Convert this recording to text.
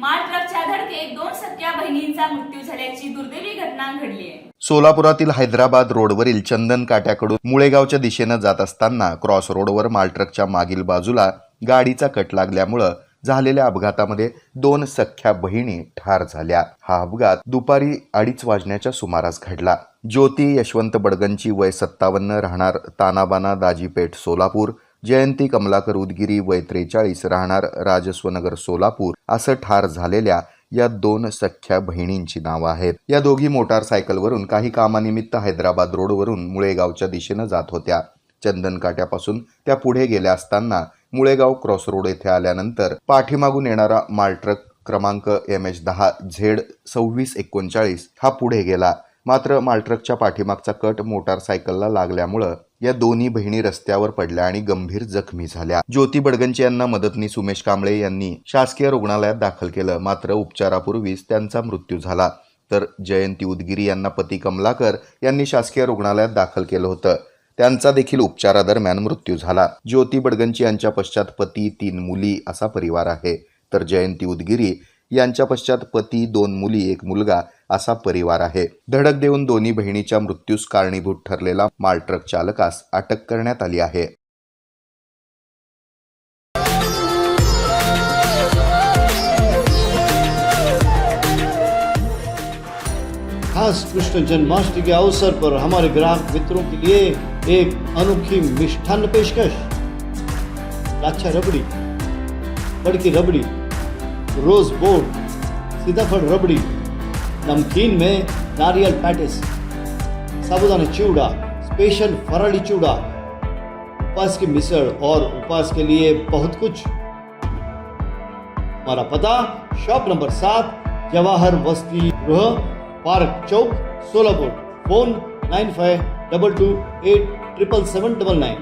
माल ट्रकच्या धडकेत दोन सख्या बहिणींचा मृत्यू झाल्याची दुर्दैवी घटना घडली आहे. सोलापुरातील हैदराबाद रोडवरील चंदन काट्याकडून मुळेगावच्या दिशेनं जात असताना क्रॉस रोडवर मालट्रकच्या मागील बाजूला गाडीचा कट लागल्यामुळं झालेल्या अपघातामध्ये दोन सख्या बहिणी ठार झाल्या. हा अपघात दुपारी अडीच वाजण्याच्या सुमारास घडला. ज्योती यशवंत बडगंची वय सत्तावन्न राहणार तानाबाना दाजीपेठ सोलापूर जयंती कमलाकर उदगिरी वय त्रेचाळीस राहणार राजस्वनगर सोलापूर असं ठार झालेल्या या दोन सख्या बहिणींची नावं आहेत. या दोघी मोटारसायकलवरून काही कामानिमित्त हैदराबाद रोडवरून मुळेगावच्या दिशेनं जात होत्या. चंदनकाट्यापासून त्या पुढे गेल्या असताना मुळेगाव क्रॉस रोड येथे आल्यानंतर पाठीमागून येणारा मालट्रक क्रमांक एम एच दहा झेड सव्वीस एकोणचाळीस हा पुढे गेला. मात्र मालट्रकच्या पाठीमागचा कट मोटारसायकलला लागल्यामुळं या दोन्ही बहिणी रस्त्यावर पडल्या आणि गंभीर जखमी झाल्या. ज्योती बडगंचे यांना मदतनीस उमेश कांबळे यांनी शासकीय रुग्णालयात दाखल केलं. मात्र उपचारापूर्वीच त्यांचा मृत्यू झाला. तर जयंती उदगिरी यांना पती कमलाकर यांनी शासकीय रुग्णालयात दाखल केलं होतं. त्यांचा देखील उपचारादरम्यान मृत्यू झाला. ज्योती बडगंची यांच्या पश्चात पती तीन मुली असा परिवार आहे. तर जयंती उदगिरी यांच्या पश्चात पती दोन मुली एक मुलगा असा परिवार आहे. धडक देऊन दोन्ही बहिणीच्या मृत्यूस कारणीभूत ठरलेला मालट्रक चालकास अटक करण्यात आली आहे. खास कृष्ण जन्माष्टमी के अवसर पर हमारे ग्राहक मित्रों के लिए एक अनोखी मिष्ठान पेशकश। लाच्छा रबड़ी बड़की रबड़ी रोज बोर्ड सीताफल रबड़ी नमकीन में नारियल पैटिस, साबुदाना चिवड़ा स्पेशल फराड़ी चिवड़ा उपवास की मिसळ और उपवास के लिए बहुत कुछ। हमारा पता, शॉप नंबर सात, जवाहर वस्ती गृह, पार्क चौक, Solapur, phone nine five double two eight triple seven double nine.